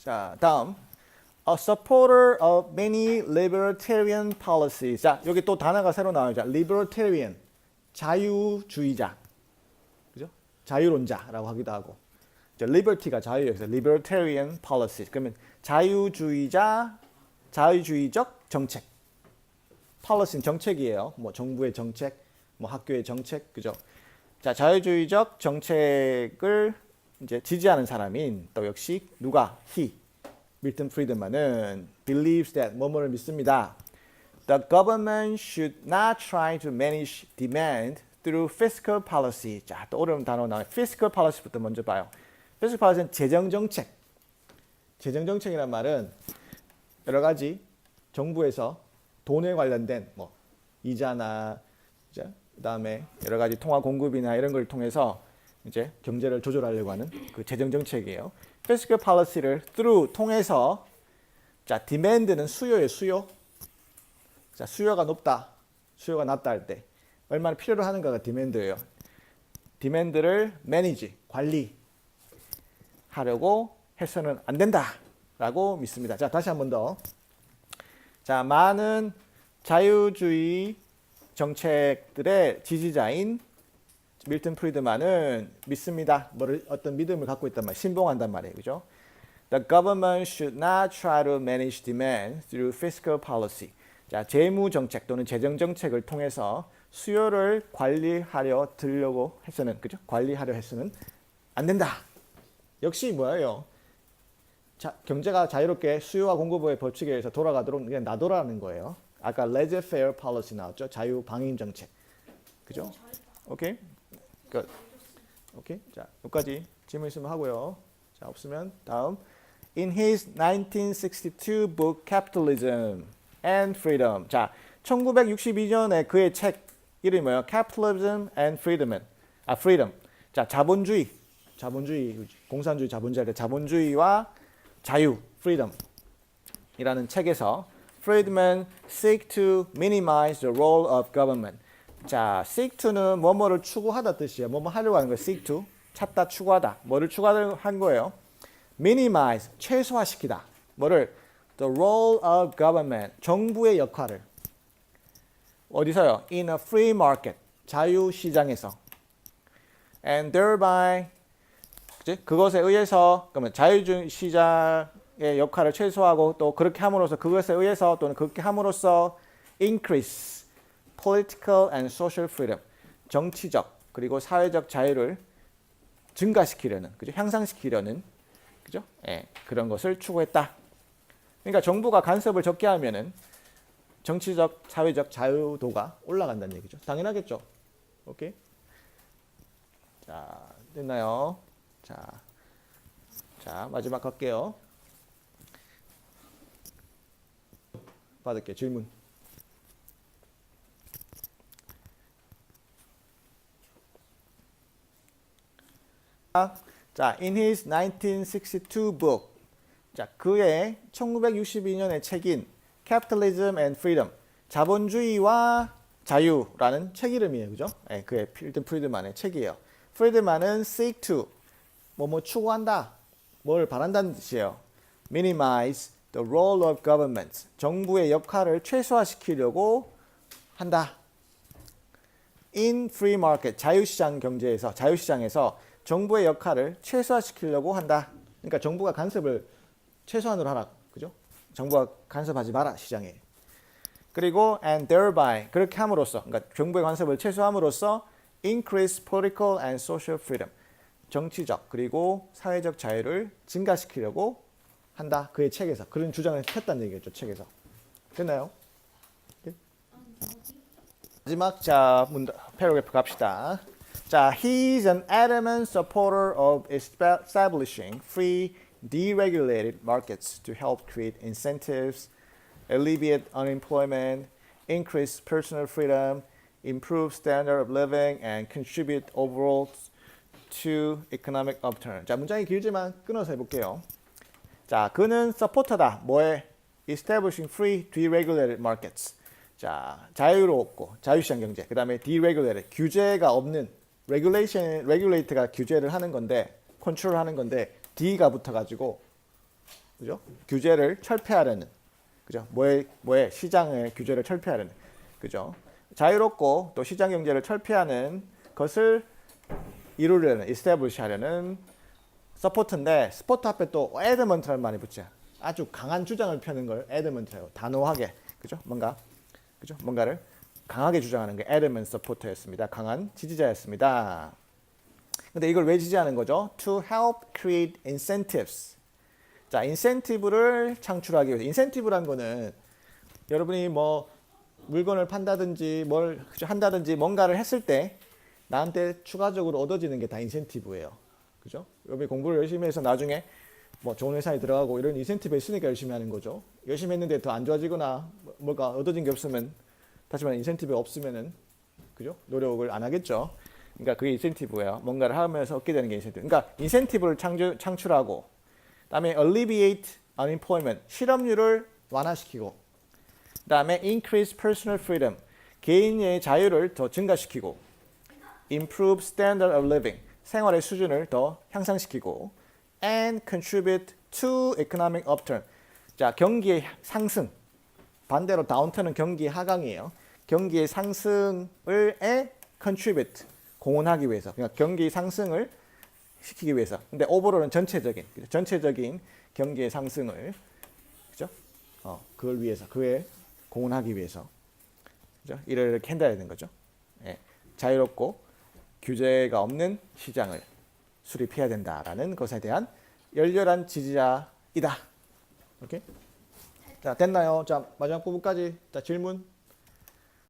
자, 다음. A supporter of many libertarian policies. 자, 여기 또 단어가 새로 나와요. 자, libertarian. 자유주의자. 그죠? 자유론자라고 하기도 하고. 자, liberty가 자유여서 libertarian policies. 그러면 자유주의자, 자유주의적 정책. policy는 정책이에요. 뭐 정부의 정책, 뭐 학교의 정책, 그죠? 자, 자유주의적 정책을 이제 지지하는 사람인 또 역시 누가 he 밀턴 프리드만은 believes that 뭐뭐를 믿습니다. The government should not try to manage demand through fiscal policy. 자, 또 어려운 단어 나와요. fiscal policy부터 먼저 봐요. fiscal policy는 재정 정책. 재정 정책이란 말은 여러 가지 정부에서 돈에 관련된 뭐 이자나 그다음에 여러 가지 통화 공급이나 이런 걸 통해서 이제 경제를 조절하려고 하는 그 재정 정책이에요. fiscal policy를 through 통해서 자, demand는 수요의 수요. 자, 수요가 높다. 수요가 낮다 할 때 얼마나 필요로 하는가가 demand예요. demand를 manage, 관리 하려고 해서는 안 된다라고 믿습니다. 자, 다시 한 번 더. 자, 많은 자유주의 정책들의 지지자인 밀턴 프리드만은 믿습니다. 뭐를 어떤 믿음을 갖고 있단 말, 신봉한단 말이에요, 그죠? The government should not try to manage demand through fiscal policy. 자, 재무 정책 또는 재정 정책을 통해서 수요를 관리하려 들려고 해서는 그죠? 관리하려 해서는 안 된다. 역시 뭐예요? 자, 경제가 자유롭게 수요와 공급의 법칙에 의해서 돌아가도록 그냥 놔둬라는 거예요. 아까 laissez-faire policy 나왔죠? 자유 방임 정책. 그죠? 오케이? 끝. 오케이? 자, 여기까지 질문 있으면 하고요. 자, 없으면 다음. In his 1962 book Capitalism and Freedom. 자, 1962년에 그의 책 이름이 뭐예요? Capitalism and Freedom. 아, Freedom. 자, 자본주의. 자본주의, 공산주의, 자본주의, 할때 자본주의와 자유, freedom 이라는 책에서 Friedman seek to minimize the role of government. 자, seek to는 뭐뭐를 추구하다 뜻이에요. 뭐뭐 하려고 하는 거예요. seek to 찾다, 추구하다. 뭐를 추구하려고 한 거예요? minimize 최소화시키다. 뭐를 the role of government 정부의 역할을 어디서요? in a free market 자유 시장에서 and thereby 그치? 그것에 의해서 그러면 자유주의 시장의 역할을 최소화하고 또 그렇게 함으로써 그것에 의해서 또는 그렇게 함으로써 increase political and social freedom 정치적 그리고 사회적 자유를 증가시키려는 그죠 향상시키려는 그죠 예, 그런 것을 추구했다. 그러니까 정부가 간섭을 적게 하면은 정치적 사회적 자유도가 올라간다는 얘기죠. 당연하겠죠. 오케이. 자 됐나요? 자, 자 마지막 할게요. 받을게요. 질문. 자, in his 1962 book. 자, 그의 1962년의 책인 Capitalism and Freedom. 자본주의와 자유라는 책 이름이에요. 그죠? 네, 그의 필든 프리드만의 책이에요. 프리드만은 seek to 뭐뭐 추구한다. 뭘 바란다는 뜻이에요. minimize the role of government. 정부의 역할을 최소화시키려고 한다. in free market 자유시장 경제에서 자유시장에서 정부의 역할을 최소화시키려고 한다. 그러니까 정부가 간섭을 최소한으로 하라. 그죠? 정부가 간섭하지 마라 시장에. 그리고 and thereby 그렇게 함으로써 그러니까 정부의 간섭을 최소함으로써 increase political and social freedom 정치적 그리고 사회적 자유를 증가시키려고 한다. 그의 책에서 그런 주장을 했다는 얘기겠죠. 책에서 됐나요? 네? 마지막 자 문, 패러그래프 갑시다. 자, he's an adamant supporter of establishing free, deregulated markets to help create incentives, alleviate unemployment, increase personal freedom, improve standard of living, and contribute overall to economic upturn. 자, 문장이 길지만 끊어서 해볼게요. 자, 그는 서포터다. 뭐에? establishing free, deregulated markets. 자, 자유롭고 자유시장 경제. 그다음에 deregulated 규제가 없는 regulation regulate가 규제를 하는 건데 컨트롤 하는 건데 D가 붙어 가지고 그죠? 규제를 철폐하려는 그죠? 뭐에 뭐에 시장의 규제를 철폐하려는 그죠? 자유롭고 또 시장 경제를 철폐하는 것을 이루려는 establish 하려는 서포트인데 스포트 앞에 또 에드먼트를 많이 붙여. 아주 강한 주장을 펴는 걸 에드먼트라고 단호하게 그죠? 뭔가 그죠? 뭔가를 강하게 주장하는 게 에드먼 서포터였습니다. 강한 지지자였습니다. 근데 이걸 왜 지지하는 거죠? To help create incentives. 자, 인센티브를 창출하기 위해서. 인센티브란 거는 여러분이 뭐 물건을 판다든지 뭘? 한다든지 뭔가를 했을 때 나한테 추가적으로 얻어지는 게 다 인센티브예요. 그죠? 여러분이 공부를 열심히 해서 나중에 뭐 좋은 회사에 들어가고 이런 인센티브 있으니까 열심히 하는 거죠. 열심히 했는데 더 안 좋아지거나 뭐- 뭐가 얻어진 게 없으면 다시 말해 인센티브 없으면은 그죠? 노력을 안 하겠죠. 그러니까 그게 인센티브예요. 뭔가를 하면서 얻게 되는 게 인센티브. 그러니까 인센티브를 창조, 창출하고 그다음에 alleviate unemployment 실업률을 완화시키고 그다음에 increase personal freedom 개인의 자유를 더 증가시키고 improve standard of living 생활의 수준을 더 향상시키고 and contribute to economic upturn 자 경기의 상승 반대로 다운턴은 경기 하강이에요. 경기의 상승을 에 contribute 공헌하기 위해서 그러니까 경기 상승을 시키기 위해서. 근데 오버롤은 전체적인? 전체적인 경기의 상승을 그죠? 어 그걸 위해서 그에 공헌하기 위해서 그죠? 이렇게 한다야 되는 거죠. 예. 자유롭고 규제가 없는 시장을 수립해야 된다라는 것에 대한 열렬한 지지자이다. 오케이? 자 됐나요? 자 마지막 부분까지 자 질문